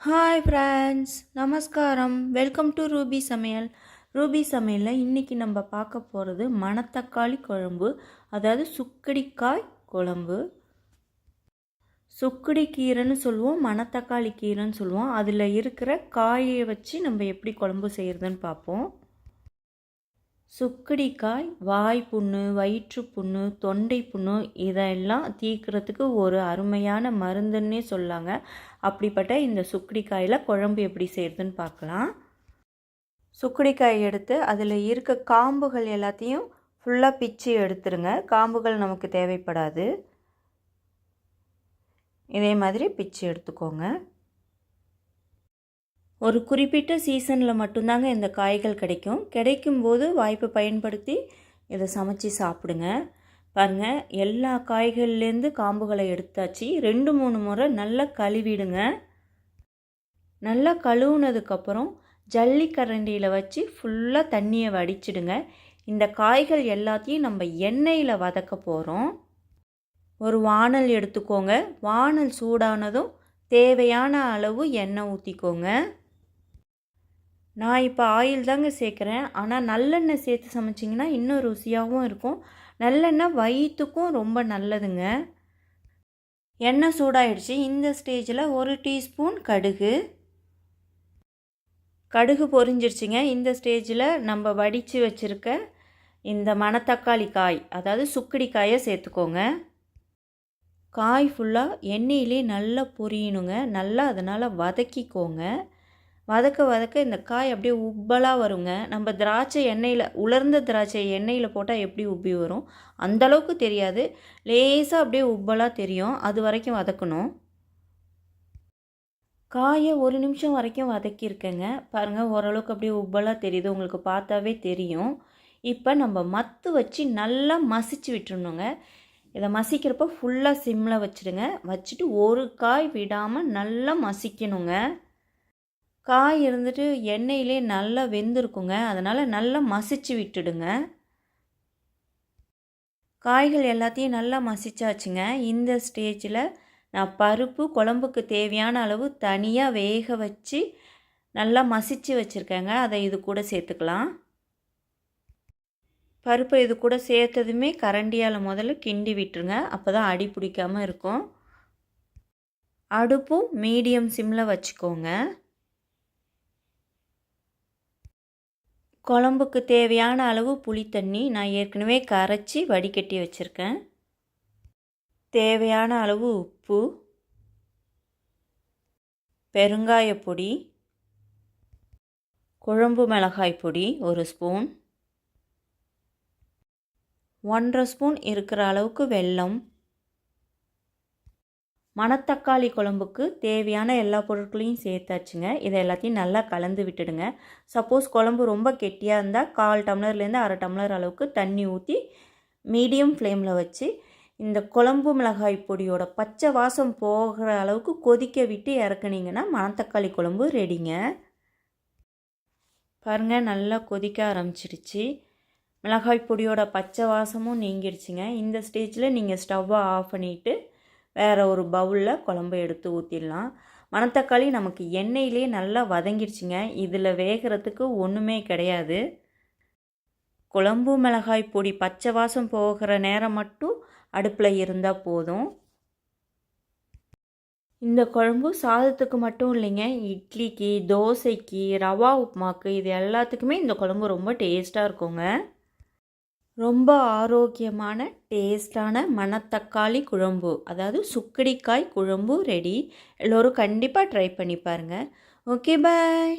Hi friends நமஸ்காரம். Welcome to Ruby சமையல். Ruby சமையலில் இன்றைக்கி நம்ம பார்க்க போகிறது மணத்தக்காளி குழம்பு அதாவது சுக்கடிக்காய் குழம்பு. சுக்குடி கீரைன்னு சொல்லுவோம் மணத்தக்காளி கீரைன்னு சொல்லுவோம். அதில் இருக்கிற காயை வச்சு நம்ம எப்படி குழம்பு செய்கிறதுன்னு பார்ப்போம். சுக்கடிக்காய் வாய் புண்ணு வயிற்று புண்ணு தொண்டை புண்ணு இதெல்லாம் தீக்கிறதுக்கு ஒரு அருமையான மருந்துன்னே சொல்லாங்க. அப்படிப்பட்ட இந்த சுக்கடிக்காயில் குழம்பு எப்படி செய்கிறதுன்னு பார்க்கலாம். சுக்கடிக்காய் எடுத்து அதில் இருக்க காம்புகள் எல்லாத்தையும் ஃபுல்லாக பிச்சு எடுத்துருங்க. காம்புகள் நமக்கு தேவைப்படாது. இதே மாதிரி பிச்சு எடுத்துக்கோங்க. ஒரு குறிப்பிட்ட சீசனில் மட்டும்தாங்க இந்த காய்கள் கிடைக்கும். கிடைக்கும்போது வாய்ப்பை பயன்படுத்தி இதை சமைச்சு சாப்பிடுங்க. பாருங்கள் எல்லா காய்கள்லேருந்து காம்புகளை எடுத்தாச்சு. ரெண்டு மூணு முறை நல்லா கழுவிடுங்க. நல்லா கழுவுனதுக்கப்புறம் ஜல்லிக்கரண்டியில் வச்சு ஃபுல்லாக தண்ணியை வடிச்சிடுங்க. இந்த காய்கள் எல்லாத்தையும் நம்ம எண்ணெயில் வதக்க போகிறோம் ஒரு வானல் எடுத்துக்கோங்க. வானல் சூடானதும் தேவையான அளவு எண்ணெய் ஊற்றிக்கோங்க நான் இப்போ ஆயில் தாங்க சேர்க்குறேன். ஆனால் நல்லெண்ணெய் சேர்த்து சமைச்சிங்கன்னா இன்னும் ருசியாகவும் இருக்கும். நல்லெண்ணெய் வயிற்றுக்கும் ரொம்ப நல்லதுங்க. எண்ணெய் சூடாயிடுச்சு. இந்த ஸ்டேஜில் ஒரு டீஸ்பூன் கடுகு. கடுகு பொரிஞ்சிருச்சுங்க. இந்த ஸ்டேஜில் நம்ம வடித்து வச்சுருக்க இந்த மணத்தக்காளி காய் அதாவது சுக்கடி காயை சேர்த்துக்கோங்க. காய் ஃபுல்லாக எண்ணெயிலே நல்லா பொரியணுங்க. நல்லா அதனால் வதக்கிக்கோங்க. வதக்க வதக்க இந்த காய் அப்படியே உப்பலாக வருங்க. நம்ம திராட்சை எண்ணெயில் உலர்ந்த திராட்சை எண்ணெயில் போட்டால் எப்படி உப்பி வரும்? அந்தளவுக்கு தெரியாது. லேசாக அப்படியே உப்பலாக தெரியும். அது வரைக்கும் வதக்கணும். காயை ஒரு நிமிஷம் வரைக்கும் வதக்கியிருக்கேங்க. பாருங்கள் ஓரளவுக்கு அப்படியே உப்பலாக தெரியுது. உங்களுக்கு பார்த்தாவே தெரியும். இப்போ நம்ம மத்து வச்சு நல்லா மசிச்சு விட்டுருணுங்க இதை மசிக்கிறப்ப ஃபுல்லாக சிம்மில் வச்சுடுங்க. வச்சுட்டு ஒரு காய் விடாமல் நல்லா மசிக்கணுங்க. காய் இருந்துட்டு எண்ணெயிலே நல்லா வெந்திருக்குங்க. அதனால் நல்லா மசிச்சு விட்டுடுங்க. காய்கள் எல்லாத்தையும் நல்லா மசிச்சாச்சுங்க. இந்த ஸ்டேஜில் நான் பருப்பு குழம்புக்கு தேவையான அளவு தனியாக வேக வச்சு நல்லா மசித்து வச்சுருக்கேங்க. அதை இது கூட சேர்த்துக்கலாம். பருப்பை இது கூட சேர்த்ததுமே கரண்டியால் முதல்ல கிண்டி விட்டுருங்க. அப்போ தான் அடி பிடிக்காமல் இருக்கும். அடுப்பும் மீடியம் சிம்மில் வச்சுக்கோங்க. குழம்புக்கு தேவையான அளவு புளி தண்ணி நான் ஏற்கனவே கரைச்சி வடிகட்டி வச்சுருக்கேன். தேவையான அளவு உப்பு பெருங்காய பொடி குழம்பு மிளகாய் பொடி ஒரு ஸ்பூன் ஒன்றரை ஸ்பூன் இருக்கிற அளவுக்கு வெல்லம் மணத்தக்காளி குழம்புக்கு தேவையான எல்லா பொருட்களையும் சேர்த்தாச்சுங்க. இதை எல்லாத்தையும் நல்லா கலந்து விட்டுடுங்க. சப்போஸ் குழம்பு ரொம்ப கெட்டியாக இருந்தால் கால் டம்ளர்லேருந்து அரை டம்ளர் அளவுக்கு தண்ணி ஊற்றி மீடியம் ஃப்ளேமில் வச்சு இந்த குழம்பு மிளகாய் பொடியோட பச்சை வாசம் போகிற அளவுக்கு கொதிக்க விட்டு இறக்குனீங்கன்னா மணத்தக்காளி குழம்பு ரெடிங்க. பாருங்கள் நல்லா கொதிக்க ஆரம்பிச்சிருச்சு மிளகாய் பொடியோட பச்சை வாசமும் நீங்கிடுச்சுங்க. இந்த ஸ்டேஜில் நீங்கள் ஸ்டவ்வை ஆஃப் பண்ணிவிட்டு வேறு ஒரு பவுலில் குழம்பு எடுத்து ஊற்றிடலாம் மணத்தக்காளி நமக்கு எண்ணெயிலே நல்லா வதங்கிடுச்சிங்க. இதில் வேகிறதுக்கு ஒன்றுமே கிடையாது. குழம்பு மிளகாய் பொடி பச்சை வாசம் போகிற நேரம் மட்டும் அடுப்பில் இருந்தால் போதும். இந்த குழம்பு சாதத்துக்கு மட்டும் இல்லைங்க. இட்லிக்கு தோசைக்கு ரவா உப்புமாக்கு இது எல்லாத்துக்குமே இந்த குழம்பு ரொம்ப டேஸ்ட்டாக இருக்குங்க. ரொம்ப ஆரோக்கியமான டேஸ்டான மணத்தக்காளி குழம்பு அதாவது சுக்கடிக்காய் குழம்பு ரெடி எல்லோரும் கண்டிப்பாக ட்ரை பண்ணி பாருங்கள் ஓகே பாய்